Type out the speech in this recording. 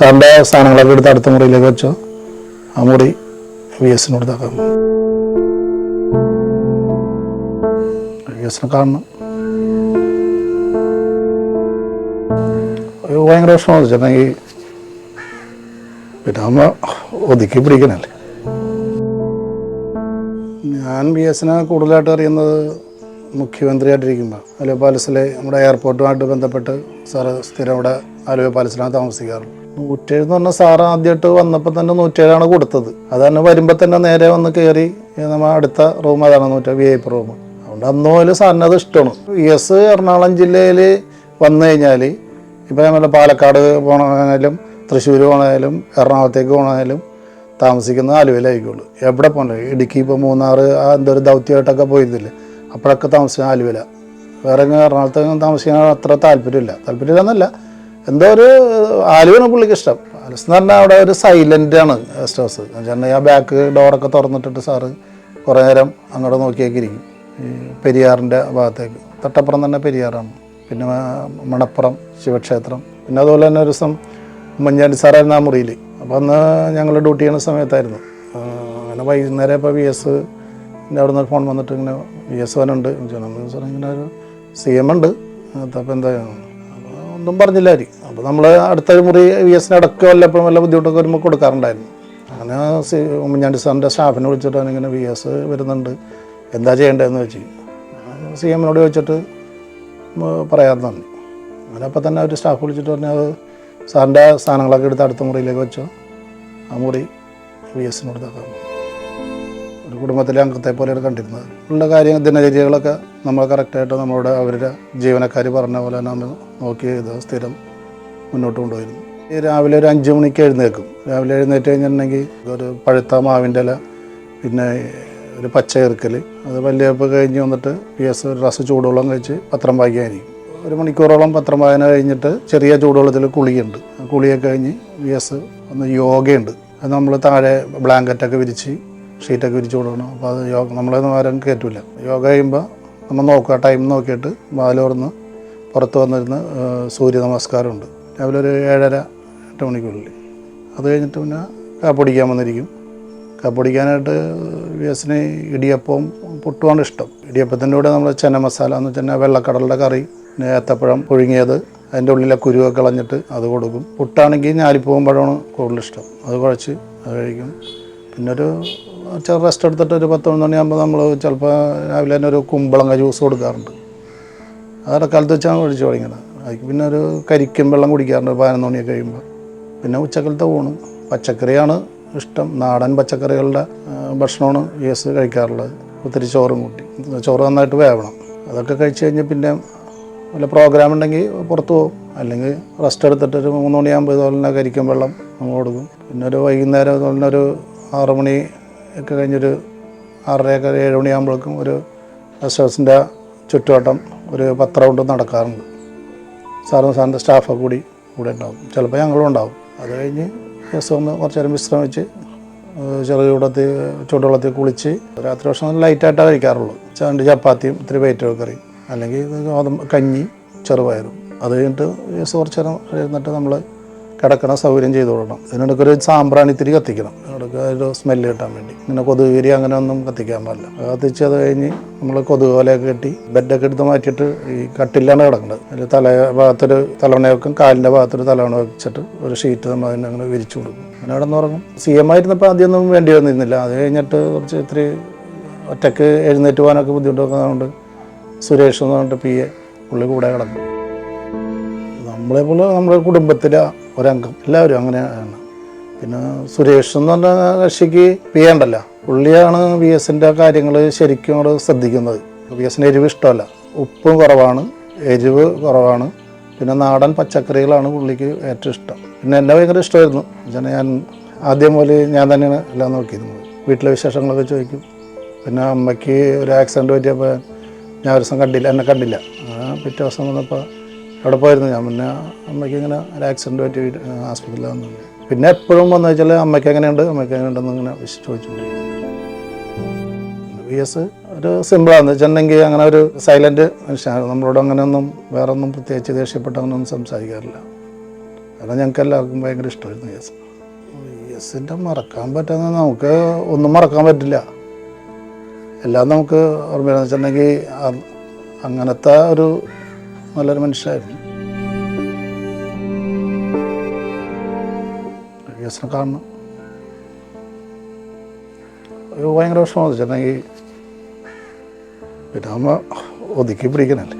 സാറിന്റെ സാധനങ്ങളൊക്കെ എടുത്ത് അടുത്ത മുറിയിലേക്ക് വെച്ചോ. ആ മുറി വി എസിന് കൊടുത്താക്കാം വി എസിനെ കാണണം. ഭയങ്കര വിഷമം വെച്ചിട്ടുണ്ടെങ്കിൽ പിന്നെ അമ്മ ഒതുക്കി പിടിക്കണല്ലേ? ഞാൻ ബി എസിനെ കൂടുതലായിട്ട് അറിയുന്നത് മുഖ്യമന്ത്രിയായിട്ടിരിക്കുമ്പോൾ അല്ലെ പാലസിലെ നമ്മുടെ എയർപോർട്ടുമായിട്ട് ബന്ധപ്പെട്ട് സാറ് സ്ഥിരം ഇവിടെ ആലുവ പാലസിലാണ് താമസിക്കാറുള്ളത് നൂറ്റേഴ് എന്ന് പറഞ്ഞാൽ സാറ് ആദ്യമായിട്ട് വന്നപ്പോൾ തന്നെ നൂറ്റേഴാണ് കൊടുത്തത്. അത് തന്നെ വരുമ്പോൾ തന്നെ നേരെ വന്ന് കയറി നമ്മൾ അടുത്ത റൂം അതാണ് നൂറ്റ വി ഐ പി റൂം. അതുകൊണ്ട് അന്ന് മുതൽ സാറിന് അത് ഇഷ്ടമാണ്. വി എസ് എറണാകുളം ജില്ലയിൽ വന്നു കഴിഞ്ഞാൽ ഇപ്പോൾ നമ്മൾ പാലക്കാട് പോകണമെങ്കിലും തൃശ്ശൂർ പോകണമെങ്കിലും എറണാകുളത്തേക്ക് പോകണമെങ്കിലും താമസിക്കുന്നത് ആലുവയിലായിരിക്കുള്ളൂ എവിടെ പോകണം ഇടുക്കി ഇപ്പോൾ മൂന്നാർ എന്തൊരു ദൗത്യമായിട്ടൊക്കെ പോയിരുന്നില്ലേ? അപ്പോഴൊക്കെ താമസിക്കുന്നത് ആലുവല വേറെ എങ്ങനെ എറണാകുളത്ത് താമസിക്കാൻ അത്ര താല്പര്യമില്ല. താല്പര്യമില്ല എന്നല്ല എന്തോ ഒരു ആലുവയാണ് പുള്ളിക്ക് ഇഷ്ടം. പാലസ് എന്ന് പറഞ്ഞാൽ അവിടെ ഒരു സൈലന്റ് ആണ് ഗസ്റ്റ് ഹൗസ് എന്നുവെച്ചിട്ടുണ്ടെങ്കിൽ ആ ബാക്ക് ഡോറൊക്കെ തുറന്നിട്ടിട്ട് സാറ് കുറേ നേരം അങ്ങോട്ട് നോക്കിയൊക്കെ ഇരിക്കും ഈ പെരിയാറിന്റെ ഭാഗത്തേക്ക്. തട്ടപ്പുറം തന്നെ പെരിയാറാണ്. പിന്നെ മണപ്പുറം ശിവക്ഷേത്രം. പിന്നെ അതുപോലെ തന്നെ ഒരു ദിവസം ഉമ്മൻചാണ്ടി സാറായിരുന്നു ആ മുറിയിൽ അപ്പോൾ അന്ന് ഞങ്ങൾ ഡ്യൂട്ടി ചെയ്യുന്ന സമയത്തായിരുന്നു. അങ്ങനെ വൈകുന്നേരം ഇപ്പോൾ വി എസ് അവിടെ നിന്ന് ഫോൺ വന്നിട്ട് ഇങ്ങനെ വി എസ് വനുണ്ട് സാർ ഇങ്ങനെ ഒരു സി എം ഉണ്ട്. അപ്പോൾ എന്താ അപ്പോൾ പറഞ്ഞില്ല അരി അപ്പോൾ നമ്മൾ അടുത്ത മുറി വി എസിന് അടക്കം വല്ലപ്പോഴും വല്ല ബുദ്ധിമുട്ടൊക്കെ വരുമ്പോൾ കൊടുക്കാറുണ്ടായിരുന്നു. അങ്ങനെ സി ഉമ്മൻചാണ്ടി സാറിന്റെ സ്റ്റാഫിനെ വിളിച്ചിട്ട് ഇങ്ങനെ വി എസ് വരുന്നുണ്ട്. എന്താ ചെയ്യേണ്ടതെന്ന് വെച്ച്. സി എമ്മിനോട് ചോദിച്ചിട്ട് പറയാമെന്ന് പറഞ്ഞു അങ്ങനെ അപ്പോൾ തന്നെ ഒരു സ്റ്റാഫ് വിളിച്ചിട്ട് പറഞ്ഞു അത് സാറിന്റെ സാധനങ്ങളൊക്കെ എടുത്ത് അടുത്ത മുറിയിലേക്ക് വെച്ചോ. ആ മുറി വി എസിന് കൊടുത്താക്കാം ഒരു കുടുംബത്തിലെ അംഗത്തെ പോലെയാണ് കണ്ടിരുന്നത്. ഉള്ള കാര്യം ദിനചര്യകളൊക്കെ നമ്മൾ കറക്റ്റായിട്ട് നമ്മളുടെ അവരുടെ ജീവനക്കാർ പറഞ്ഞ പോലെ തന്നെ നോക്കി ഇത് സ്ഥിരം മുന്നോട്ട് കൊണ്ടുപോയിരുന്നു. രാവിലെ ഒരു അഞ്ച് മണിക്ക് എഴുന്നേൽക്കും. രാവിലെ എഴുന്നേറ്റ് കഴിഞ്ഞിട്ടുണ്ടെങ്കിൽ ഒരു പഴുത്ത മാവിന്റെ ഇല പിന്നെ ഒരു പച്ച ഇറുക്കൽ അത് വല്യപ്പ് കഴിഞ്ഞ് വന്നിട്ട് പി എസ് ഒരു റസ് ചൂടുവെള്ളം കഴിച്ച് പത്രം വായിക്കാനിരിക്കും ഒരു മണിക്കൂറോളം പത്രം വായന കഴിഞ്ഞിട്ട് ചെറിയ ചൂടുവെള്ളത്തിൽ കുളിയുണ്ട്. കുളിയൊക്കെ കഴിഞ്ഞ് വി എസ് ഒന്ന് യോഗയുണ്ട്. അത് നമ്മൾ താഴെ ബ്ലാങ്കറ്റൊക്കെ വിരിച്ച് ഷീറ്റൊക്കെ വിരിച്ചു കൊടുക്കണം അപ്പോൾ അത് യോഗ നമ്മളൊന്നും ആരും കയറ്റില്ല യോഗ ചെയ്യുമ്പോൾ നമ്മൾ നോക്കുക ടൈം നോക്കിയിട്ട് വാലോർന്ന് പുറത്ത് വന്നിരുന്ന് സൂര്യ നമസ്കാരമുണ്ട്. രാവിലെ ഒരു ഏഴര എട്ട് മണിക്കുള്ളിൽ. അത് കഴിഞ്ഞിട്ട് പിന്നെ കാപ്പൊടിക്കാൻ വന്നിരിക്കും. കാപ്പൊടിക്കാനായിട്ട് വി എസിന് ഇടിയപ്പവും പുട്ടുമാണ് ഇഷ്ടം. ഇടിയപ്പത്തിന്റെ കൂടെ നമ്മൾ ചെന്ന മസാല എന്ന് വെച്ചാൽ വെള്ളക്കടലിന്റെ കറി പിന്നെ ഏത്തപ്പഴം പുഴുങ്ങിയത് അതിന്റെ ഉള്ളിലെ കുരുവൊക്കെ കളഞ്ഞിട്ട് അത് കൊടുക്കും. പുട്ടാണെങ്കിൽ ഞാലിപ്പൂവും പഴമാണ് കൂടുതൽ ഇഷ്ടം. അത് കുഴച്ച് അത് കഴിക്കും. പിന്നൊരു റെസ്റ്റ് എടുത്തിട്ട് ഒരു പത്ത് മണിയാകുമ്പോൾ നമ്മൾ ചിലപ്പോൾ രാവിലെ തന്നെ ഒരു കുമ്പളങ്ങ ജ്യൂസ് കൊടുക്കാറുണ്ട്. അതൊക്കെ കാലത്ത് വെച്ചാണ് ഒഴിച്ചു തുടങ്ങിയത്. അതിക്ക് പിന്നെ ഒരു കരിക്കും വെള്ളം കുടിക്കാറുണ്ട് പതിനൊന്ന് മണിയൊക്കെ കഴിയുമ്പോൾ പിന്നെ ഉച്ചക്കലത്തെ ഊണ്. പച്ചക്കറിയാണ് ഇഷ്ടം. നാടൻ പച്ചക്കറികളുടെ ഭക്ഷണമാണ് യേസ് കഴിക്കാറുള്ളത്. ഒത്തിരി ചോറും കൂട്ടി. ചോറ് നന്നായിട്ട് വേവണം. അതൊക്കെ കഴിച്ച് കഴിഞ്ഞ് പിന്നെ വല്ല പ്രോഗ്രാം ഉണ്ടെങ്കിൽ പുറത്ത് പോകും അല്ലെങ്കിൽ റെസ്റ്റ് എടുത്തിട്ട് ഒരു മൂന്ന് മണിയാകുമ്പോൾ ഇതുപോലെ കരിക്കും വെള്ളം നമ്മൾ കൊടുക്കും. പിന്നെ ഒരു വൈകുന്നേരം ഇതുപോലെ ഒരു ആറ് മണി ഒക്കെ കഴിഞ്ഞൊരു ആറരയൊക്കെ ഏഴ് മണിയാകുമ്പോഴേക്കും ഒരു റെസ്റ്റ് ചുറ്റുവട്ടം ഒരു പത്ത് റൗണ്ട് നടക്കാറുണ്ട്. സാറും സാറിന്റെ സ്റ്റാഫൊക്കെ കൂടി കൂടെ ഉണ്ടാവും. ചിലപ്പോൾ ഞങ്ങളും ഉണ്ടാവും. അത് കഴിഞ്ഞ് ദിവസം ഒന്ന് കുറച്ച് നേരം വിശ്രമിച്ച് ചെറിയ ചെറു ചൂടത്തിൽ ചൂടുവെള്ളത്തിൽ കുളിച്ച് രാത്രി ഭക്ഷണം ലൈറ്റായിട്ടാണ് കഴിക്കാറുള്ളൂ. രണ്ട് ചപ്പാത്തിയും ഇത്തിരി വെയിറ്റ് കറി അല്ലെങ്കിൽ ഗോതമ്പ് കഞ്ഞി ചെറുപയറും. അത് കഴിഞ്ഞിട്ട് ദിവസം കുറച്ച് നേരം ഇരുന്നിട്ട് നമ്മൾ കിടക്കണ സൗകര്യം ചെയ്തു കൊടുക്കണം. ഇതിനിടയ്ക്ക് ഒരു സാമ്പ്രാണിത്തിരി കത്തിക്കണം. ഇടയ്ക്ക് ഒരു സ്മെല്ല് കിട്ടാൻ വേണ്ടി. ഇങ്ങനെ കൊതുകുതിരി അങ്ങനെ ഒന്നും കത്തിക്കാൻ പാടില്ല. കത്തിച്ച് അത് കഴിഞ്ഞ് നമ്മൾ കൊതുക് പോലെയൊക്കെ കെട്ടി ബെഡൊക്കെ എടുത്ത് മാറ്റിയിട്ട് ഈ കട്ടിലാണ് കിടക്കുന്നത്. അതിൽ തല ഭാഗത്തൊരു തലവണ വെക്കും കാലിന്റെ ഭാഗത്തൊരു തലവണ വെച്ചിട്ട് ഒരു ഷീറ്റ് നമ്മൾ അതിനെ അങ്ങനെ വിരിച്ചു കൊടുക്കും. അങ്ങനെ കിടന്നുറങ്ങും സി എം ആയിരുന്നപ്പോൾ ആദ്യമൊന്നും വേണ്ടി വന്നിരുന്നില്ല. അത് കഴിഞ്ഞിട്ട് കുറച്ച് ഇത്തിരി ഒറ്റയ്ക്ക് എഴുന്നേറ്റ് പോകാനൊക്കെ ബുദ്ധിമുട്ടൊക്കെ സുരേഷ് എന്ന് പറഞ്ഞിട്ട് പി എ പുള്ളി കൂടെ കിടക്കും നമ്മളെ പോലെ നമ്മുടെ കുടുംബത്തിലെ ഒരംഗം. എല്ലാവരും അങ്ങനെയാണ് പിന്നെ സുരേഷ് എന്ന് പറഞ്ഞ കക്ഷിക്ക് പി ഉണ്ടല്ലോ പുള്ളിയാണ് വി എസിന്റെ കാര്യങ്ങൾ ശരിക്കും അവിടെ ശ്രദ്ധിക്കുന്നത്. വി എസിന് എരിവ് ഇഷ്ടമല്ല. ഉപ്പും കുറവാണ്. എരിവ് കുറവാണ്. പിന്നെ നാടൻ പച്ചക്കറികളാണ് പുള്ളിക്ക് ഏറ്റവും ഇഷ്ടം. പിന്നെ എന്നെ ഭയങ്കര ഇഷ്ടമായിരുന്നു. എന്നുവെച്ചാൽ ഞാൻ ആദ്യം പോലെ ഞാൻ തന്നെയാണ് എല്ലാം നോക്കിയിരുന്നത്. വീട്ടിലെ വിശേഷങ്ങളൊക്കെ ചോദിക്കും. പിന്നെ അമ്മയ്ക്ക് ഒരു ആക്സിഡന്റ് പറ്റിയപ്പോൾ ഞാൻ ഒരു ദിവസം കണ്ടില്ല എന്നെ കണ്ടില്ല. പിറ്റേ ദിവസം വന്നപ്പോൾ അവിടെ പോയിരുന്നു ഞാൻ. പിന്നെ അമ്മയ്ക്ക് ഇങ്ങനെ ഒരു ആക്സിഡന്റ് പറ്റി ആസ്പത്രിയിൽ വന്നു. പിന്നെ എപ്പോഴും വന്നു വെച്ചാൽ അമ്മയ്ക്ക് എങ്ങനെയുണ്ട് അമ്മയ്ക്ക് എങ്ങനെയുണ്ടെന്ന് ഇങ്ങനെ വിശ- ചോദിച്ചു വി എസ് ഒരു സിമ്പിളാണ് വെച്ചിട്ടുണ്ടെങ്കിൽ അങ്ങനെ ഒരു സൈലന്റ് മനുഷ്യനാണ് നമ്മളോട് അങ്ങനെയൊന്നും വേറെ ഒന്നും പ്രത്യേകിച്ച് ദേഷ്യപ്പെട്ട് അങ്ങനെയൊന്നും സംസാരിക്കാറില്ല. കാരണം ഞങ്ങൾക്ക് എല്ലാവർക്കും ഭയങ്കര ഇഷ്ടമായിരുന്നു വി എസ് വി എസിന്റെ മറക്കാൻ പറ്റുന്ന നമുക്ക് ഒന്നും മറക്കാൻ പറ്റില്ല. എല്ലാം നമുക്ക് ഓർമ്മയെന്ന് വെച്ചിട്ടുണ്ടെങ്കിൽ അങ്ങനത്തെ ഒരു നല്ലൊരു മനുഷ്യരായിരുന്നു വി എസിനെ കാണണം ഭയങ്കര വിഷമം വെച്ചിട്ടുണ്ടെങ്കിൽ പിന്നെ അമ്മ ഒതുക്കി പിടിക്കണല്ലേ?